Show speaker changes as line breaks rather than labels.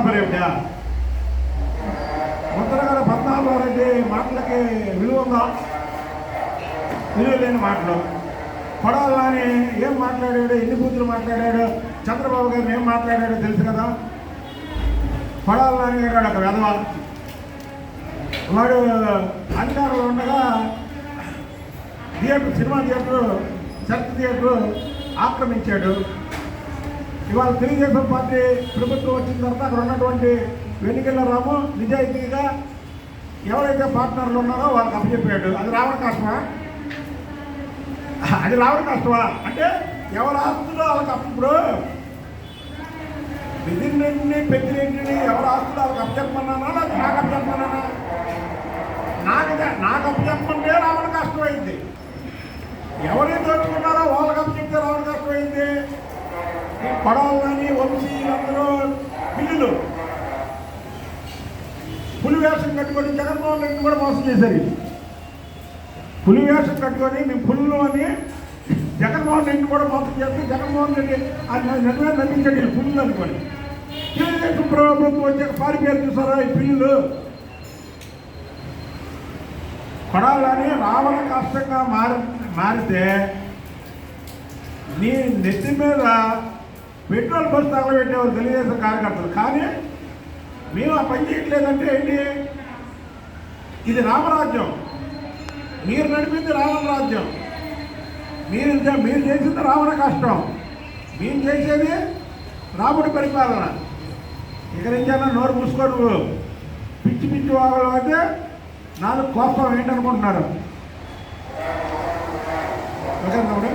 ఏమిటా ముద్రగల పద్నాలుగు మాటలకి విలువ ఉందా? విలువ లేని మాటలు. కొడాలని ఏం మాట్లాడాడు? ఎన్ని బూతులు మాట్లాడాడు? చంద్రబాబు గారు ఏం మాట్లాడాడో తెలుసు కదా? కొడాలని గారు ఒక వెధవ. వాడు అధికారంలో ఉండగా theatre cinema theatre church theatre ఆక్రమించాడు. ఇవాళ తెలుగుదేశం పార్టీ ప్రభుత్వం వచ్చిన తర్వాత అక్కడ ఉన్నటువంటి వెన్నికల రాము నిజాయితీగా ఎవరైతే పార్ట్నర్లు ఉన్నారో వాళ్ళకి అప్పచెప్పాడు. అది రావడం కష్టమా? అది రావడం కష్టమా? అంటే ఎవరు ఆస్తులు వాళ్ళకి అప్పుడు బెదిరినెంటిని పెద్దిరెంటిని ఎవరి ఆస్తులు వాళ్ళకి అప్పచెప్పమన్నానా లేకపోతే నాకు అప్పచెప్పమన్నానా? నాకు నాకు అప్పచెప్పమంటే రావడం కష్టమైంది. ఎవరైతే దోచుకున్నారో వాళ్ళకి అప్పచెప్తే రావడం కష్టమైంది పడవలని వంశీ అందరూ పిల్లులు పులి వేషం కట్టుకొని జగన్మోహన్ రెడ్డి కూడా మోసం చేశారు. పులి వేషం కట్టుకొని మేము పుల్లు అని జగన్మోహన్ రెడ్డి కూడా మోసం చేస్తే జగన్మోహన్ రెడ్డి అది నిజమే నమ్మించండి పుల్లు అనుకొని తెలుగుదేశం ప్రభుత్వం వచ్చాక పారిపోయారు చూసారా ఈ పిల్లులు కొడాలని రావణ కష్టంగా మారి మారితే నీ నెత్తి మీద పెట్రోల్ బస్ తగలబెట్టేవారు తెలుగుదేశం కార్యకర్తలు. కానీ మేము ఆ పని చేయట్లేదంటే ఏంటి? ఇది రామరాజ్యం. మీరు నడిపింది రావణ రాజ్యం మీరు మీరు చేసింది రావణ కష్టం. మేము చేసేది రాముడి పరిపాలన. ఇక నుంచైనా నోరు మూసుకో నువ్వు పిచ్చి పిచ్చి వాగలు అయితే నాలుగు కోపం ఏంటనుకుంటున్నారు? ఓకే